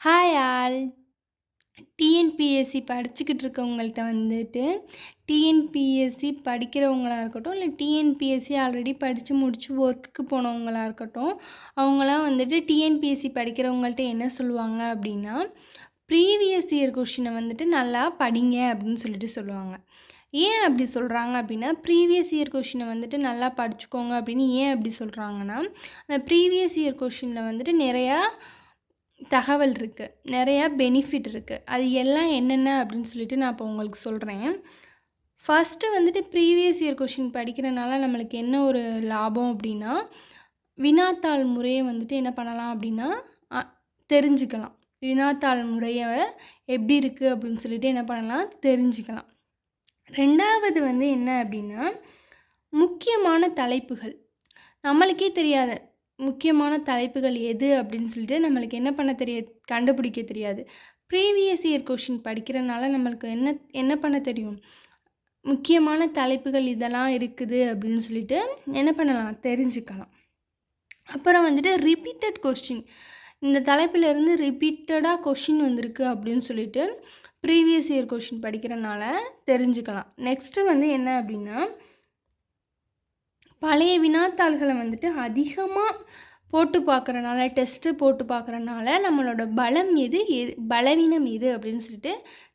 Hi all. TNPSC படிச்சுக்கிட்டு இருக்கவங்கள்ட்ட வந்துட்டு TNPSC படிக்கிறவங்களாக இருக்கட்டும் இல்லை டிஎன்பிஎஸ்சி ஆல்ரெடி படித்து முடித்து ஒர்க்குக்கு போனவங்களா இருக்கட்டும் அவங்களாம் வந்துட்டு டிஎன்பிஎஸ்சி படிக்கிறவங்கள்ட்ட என்ன சொல்லுவாங்க அப்படின்னா ப்ரீவியஸ் இயர் கொஷினை வந்துட்டு நல்லா படிங்க அப்படின்னு சொல்லிட்டு சொல்லுவாங்க. ஏன் அப்படி சொல்கிறாங்க அப்படின்னா ப்ரீவியஸ் இயர் கொஷினை வந்துட்டு நல்லா படிச்சுக்கோங்க அப்படின்னு ஏன் அப்படி சொல்கிறாங்கன்னா அந்த ப்ரீவியஸ் இயர் கொஷினில் வந்துட்டு நிறையா தகவல் இருக்குது நிறையா பெனிஃபிட் இருக்குது அது எல்லாம் என்னென்ன அப்படின்னு சொல்லிட்டு நான் இப்போ உங்களுக்கு சொல்கிறேன் ஃபஸ்ட்டு வந்துட்டு ப்ரீவியஸ் இயர் கொஷின் படிக்கிறனால நம்மளுக்கு என்ன ஒரு லாபம் அப்படின்னா வினாத்தாள் முறையை வந்துட்டு என்ன பண்ணலாம் அப்படின்னா தெரிஞ்சுக்கலாம். வினாத்தாள் முறையை எப்படி இருக்குது அப்படின்னு சொல்லிட்டு என்ன பண்ணலாம்? தெரிஞ்சுக்கலாம். ரெண்டாவது வந்து என்ன அப்படின்னா முக்கியமான தலைப்புகள். நம்மளுக்கே தெரியாது. முக்கியமான தலைப்புகள் எது அப்படின்னு சொல்லிட்டு நம்மளுக்கு என்ன பண்ண தெரிய கண்டுபிடிக்க தெரியாது. ப்ரீவியஸ் இயர் கொஷின் படிக்கிறனால நம்மளுக்கு என்ன என்ன பண்ண தெரியும்? முக்கியமான தலைப்புகள் இதெல்லாம் இருக்குது அப்படின்னு சொல்லிட்டு என்ன பண்ணலாம்? தெரிஞ்சுக்கலாம். அப்புறம் வந்துட்டு ரிப்பீட்டட் கொஸ்டின் இந்த தலைப்பில் இருந்து ரிப்பீட்டடாக கொஷின் வந்திருக்கு அப்படின்னு சொல்லிட்டு ப்ரீவியஸ் இயர் கொஷின் படிக்கிறனால தெரிஞ்சுக்கலாம். நெக்ஸ்ட்டு வந்து என்ன அப்படின்னா பழைய வினாத்தாள்களை வந்துட்டு அதிகமாக போட்டு பார்க்குறனால டெஸ்ட்டு போட்டு பார்க்குறனால நம்மளோட பலம் எது எது பலவீனம் எது அப்படின்னு சொல்லிட்டு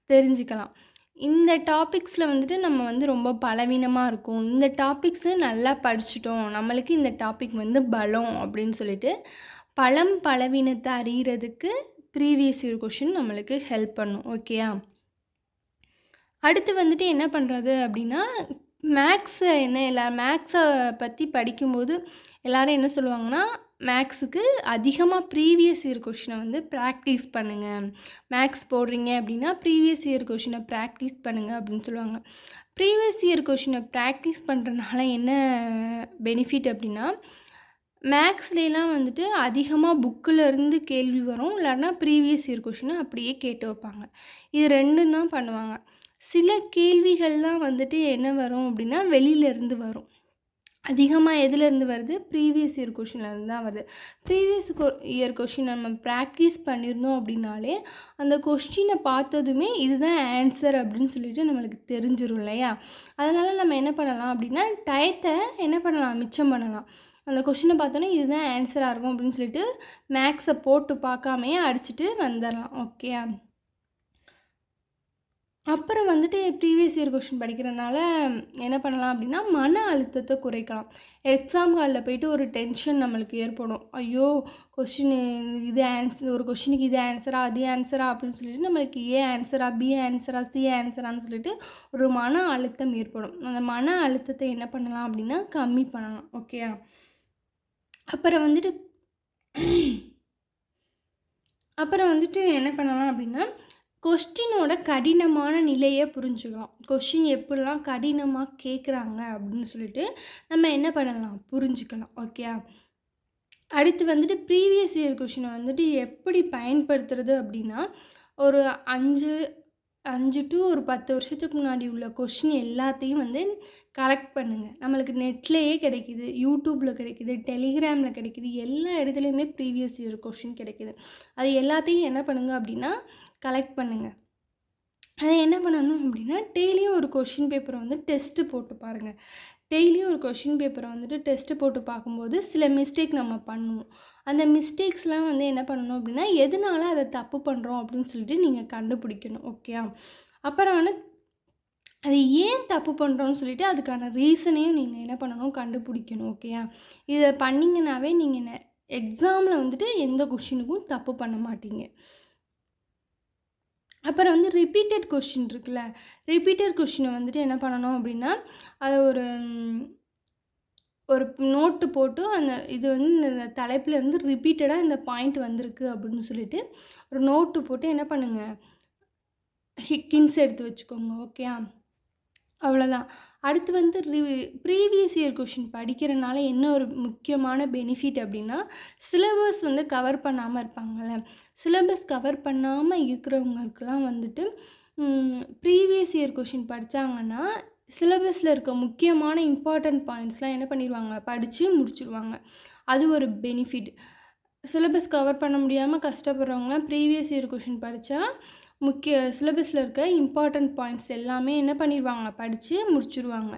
தெரிஞ்சுக்கலாம். இந்த டாபிக்ஸில் வந்துட்டு நம்ம வந்து ரொம்ப பலவீனமாக இருக்கும். இந்த டாபிக்ஸு நல்லா படிச்சுட்டோம். நம்மளுக்கு இந்த டாபிக் வந்து பலம் அப்படின்னு சொல்லிட்டு பலம் பலவீனத்தை அறிகிறதுக்கு ப்ரீவியஸ் இயர் கொஷின் நம்மளுக்கு ஹெல்ப் பண்ணும். ஓகேயா அடுத்து வந்துட்டு என்ன பண்ணுறது அப்படின்னா மேக்ஸை என்ன எல்லா மேக்ஸை பற்றி படிக்கும்போது எல்லோரும் என்ன சொல்லுவாங்கன்னா மேக்ஸுக்கு அதிகமாக ப்ரீவியஸ் இயர் கொஷினை வந்து ப்ராக்டிஸ் பண்ணுங்கள் மேக்ஸ் போடுறீங்க அப்படின்னா ப்ரீவியஸ் இயர் கொஷினை ப்ராக்டிஸ் பண்ணுங்கள் அப்படின்னு சொல்லுவாங்க. ப்ரீவியஸ் இயர் கொஷினை ப்ராக்டிஸ் பண்ணுறதுனால என்ன பெனிஃபிட் அப்படின்னா மேக்ஸ்லாம் வந்துட்டு அதிகமாக புக்கில் இருந்து கேள்வி வரும். இல்லைன்னா ப்ரீவியஸ் இயர் கொஷினை அப்படியே கேட்டு வைப்பாங்க. இது ரெண்டும் தான் பண்ணுவாங்க. சில கேள்விகள்லாம் வந்துட்டு என்ன வரும் அப்படின்னா வெளியிலேருந்து வரும். அதிகமாக எதுலேருந்து வருது? ப்ரீவியஸ் இயர் கொஷின்லேருந்து தான் வருது. ப்ரீவியஸ் இயர் கொஷின் நம்ம ப்ராக்டிஸ் பண்ணியிருந்தோம் அப்படின்னாலே அந்த கொஸ்டினை பார்த்ததுமே இதுதான் ஆன்சர் அப்படின்னு சொல்லிட்டு நம்மளுக்கு தெரிஞ்சிடும் இல்லையா? அதனால் நம்ம என்ன பண்ணலாம் அப்படின்னா டயத்தை என்ன பண்ணலாம்? மிச்சம் பண்ணலாம். அந்த கொஷினை பார்த்தோன்னே இதுதான் ஆன்சராக இருக்கும் அப்படின்னு சொல்லிட்டு மேக்ஸை போட்டு பார்க்காமையே அடிச்சுட்டு வந்துடலாம் ஓகே அப்புறம் வந்துட்டு ப்ரீவியஸ் இயர் கொஷின் படிக்கிறனால என்ன பண்ணலாம் அப்படின்னா மன அழுத்தத்தை குறைக்கலாம். எக்ஸாம் ஹாலில் போயிட்டு ஒரு டென்ஷன் நம்மளுக்கு ஏற்படும். ஐயோ கொஷின் இது ஆன்சர் ஒரு கொஷினுக்கு இது ஆன்சரா அது ஆன்சரா அப்படின்னு சொல்லிட்டு நம்மளுக்கு ஏ ஆன்சரா பி ஆன்சரா சி ஆன்சரான்னு சொல்லிட்டு ஒரு மன அழுத்தம் ஏற்படும். அந்த மன அழுத்தத்தை என்ன பண்ணலாம் அப்படின்னா கம்மி பண்ணலாம். ஓகேயா அப்புறம் வந்துட்டு அப்புறம் வந்துட்டு என்ன பண்ணலாம் அப்படின்னா கொஸ்டினோட கடினமான நிலையை புரிஞ்சுக்கலாம் கொஸ்டின் எப்படிலாம் கடினமாக கேட்குறாங்க அப்படின்னு சொல்லிட்டு நம்ம என்ன பண்ணலாம்? புரிஞ்சுக்கலாம் ஓகே அடுத்து வந்துட்டு ப்ரீவியஸ் இயர் கொஷினை வந்துட்டு எப்படி பயன்படுத்துறது அப்படின்னா ஒரு அஞ்சு அஞ்சு டு ஒரு பத்து வருஷத்துக்கு முன்னாடி உள்ள கொஷின் எல்லாத்தையும் வந்து கலெக்ட் பண்ணுங்கள் நம்மளுக்கு நெட்லேயே கிடைக்கிது யூடியூப்பில் கிடைக்கிது டெலிகிராமில் கிடைக்கிது எல்லா இடத்துலையுமே ப்ரீவியஸ் இயர் கொஷின் கிடைக்கிது. அது எல்லாத்தையும் என்ன பண்ணுங்கள் அப்படின்னா கலெக்ட் பண்ணுங்கள் அதை என்ன பண்ணணும் அப்படின்னா டெய்லியும் ஒரு கொஷின் பேப்பரை வந்து டெஸ்ட்டு போட்டு பாருங்கள் டெய்லியும் ஒரு கொஷின் பேப்பரை வந்துட்டு டெஸ்ட்டு போட்டு பார்க்கும்போது சில மிஸ்டேக் நம்ம பண்ணுவோம். அந்த மிஸ்டேக்ஸ்லாம் வந்து என்ன பண்ணணும் அப்படின்னா எதனால அதை தப்பு பண்ணுறோம் அப்படின்னு சொல்லிட்டு நீங்கள் கண்டுபிடிக்கணும் ஓகே அப்புறம் வந்து அது ஏன் தப்பு பண்ணுறோன்னு சொல்லிட்டு அதுக்கான ரீசனையும் நீங்கள் என்ன பண்ணணும் கண்டுபிடிக்கணும் ஓகேயா இதை பண்ணிங்கனாவே நீங்கள் எக்ஸாமில் வந்துட்டு எந்த கொஷினுக்கும் தப்பு பண்ண மாட்டீங்க. அப்புறம் வந்து ரிப்பீட்டட் கொஷின் இருக்குல்ல. ரிப்பீட்டட் கொஷினை வந்துட்டு என்ன பண்ணணும் அப்படின்னா அதை ஒரு ஒரு நோட்டு போட்டு அந்த இது வந்து இந்த தலைப்பில் இருந்து ரிப்பீட்டடாக இந்த பாயிண்ட் வந்திருக்கு அப்படின்னு சொல்லிட்டு ஒரு நோட்டு போட்டு என்ன பண்ணுங்கள் ஹிக்கின்ஸ் எடுத்து வச்சுக்கோங்க. ஓகேயா அவ்வளோதான் அடுத்து வந்து ரிவி ப்ரீவியஸ் இயர் கொஷின் படிக்கிறனால என்ன ஒரு முக்கியமான பெனிஃபிட் அப்படின்னா சிலபஸ் வந்து கவர் பண்ணாமல் இருப்பாங்கள்ல சிலபஸ் கவர் பண்ணாமல் இருக்கிறவங்களுக்குலாம் வந்துட்டு ப்ரீவியஸ் இயர் கொஷின் படித்தாங்கன்னா சிலபஸில் இருக்க முக்கியமான இம்பார்ட்டன்ட் பாயிண்ட்ஸ்லாம் என்ன பண்ணிடுவாங்க படித்து முடிச்சிடுவாங்க அது ஒரு பெனிஃபிட் சிலபஸ் கவர் பண்ண முடியாமல் கஷ்டப்படுறவங்களாம் ப்ரீவியஸ் இயர் கொஷின் படித்தா முக்கிய சிலபஸில் இருக்க இம்பார்ட்டண்ட் பாயிண்ட்ஸ் எல்லாமே என்ன பண்ணிடுவாங்க படித்து முடிச்சிருவாங்க.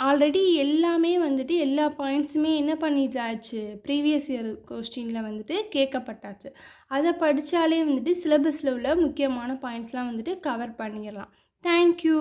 ஆல்ரெடி எல்லாமே வந்துட்டு எல்லா பாயிண்ட்ஸுமே என்ன பண்ணிட்டாச்சு? ப்ரீவியஸ் இயர் கொஸ்டினில் வந்துட்டு கேட்கப்பட்டாச்சு. அதை படித்தாலே வந்துட்டு சிலபஸில் உள்ள முக்கியமான பாயிண்ட்ஸ்லாம் வந்துட்டு கவர் பண்ணிடலாம். தேங்க்யூ